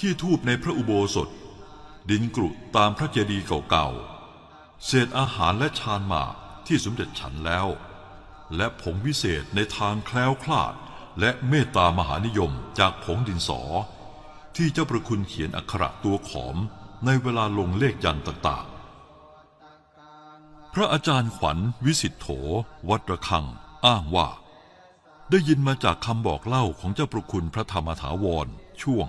ขี้ทูบในพระอุโบสถ ดินกรุตามพระเจดีย์เก่าๆ เศษอาหารและชานหมากที่สมเด็จฉันแล้ว และผงวิเศษในทางแคล้วคลาด และเมตตามหานิยมจากผงดินสอ ที่เจ้าประคุณเขียนอักขระตัวขอมในเวลาลงเลขยันต์ต่างๆ พระอาจารย์ขวัญวิสิทธโธวัดระฆัง อ้างว่า ได้ยินมาจากคำบอกเล่าของเจ้าประคุณพระธรรมถาวรช่วง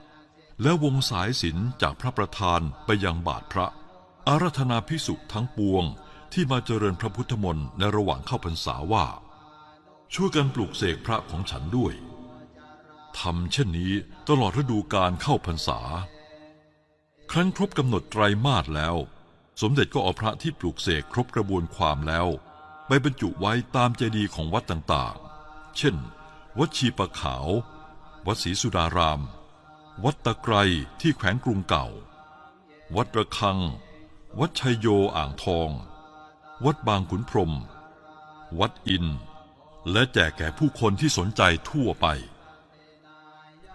แล้ววงสายสิญจนจากพระประธานไปยังบาทพระ อารัธนาพิสุทั้งปวงที่มาเจริญพระพุทธมนต์ในระหว่างเข้าพรรษาว่า ช่วยกันปลูกเสกพระของฉันด้วยทำเช่นนี้ตลอดฤดูการเข้าพรรษา ครั้นครบกำหนดไตรมาสแล้ว สมเด็จก็เอาพระที่ปลูกเสกครบกระบวนความแล้ว ไปบรรจุไว้ตามเจดีย์ของวัดต่างๆ เช่น วัดชีปะขาว วัดศรีสุดาราม วัดตะไครที่แขวงกรุงเก่า วัดระฆัง วัดชัยโยอ่างทอง วัดบางขุนพรม วัดอิน และแจกแก่ผู้คนที่สนใจทั่วไป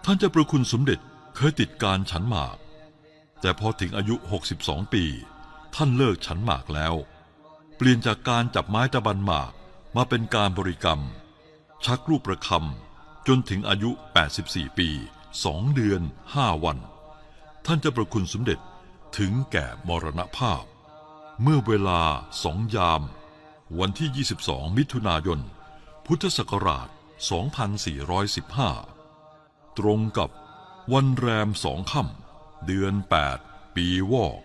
ท่านเจ้าประคุณสมเด็จเคยติดการฉันหมาก แต่พอถึงอายุ 62 ปี ท่านเลิกฉันหมากแล้ว เปลี่ยนจากการจับไม้ตะบันหมากมาเป็นการบริกรรม ชักลูกประคำจนถึงอายุ 84 ปี 2เดือน5วัน ท่านจ้าประคุณสมเด็จถึงแก่มรณภาพ เมื่อเวลาสองยาม วันที่ 22 มิถุนายน พุทธศักราช 2415 ตรงกับวันแรมสองค่ำเดือน 8 ปีวอก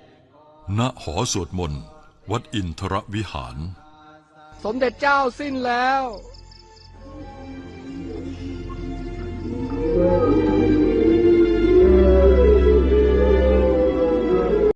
ณหอสวดมนต์ วัดอินทรวิหาร สมเด็จเจ้าสิ้นแล้ว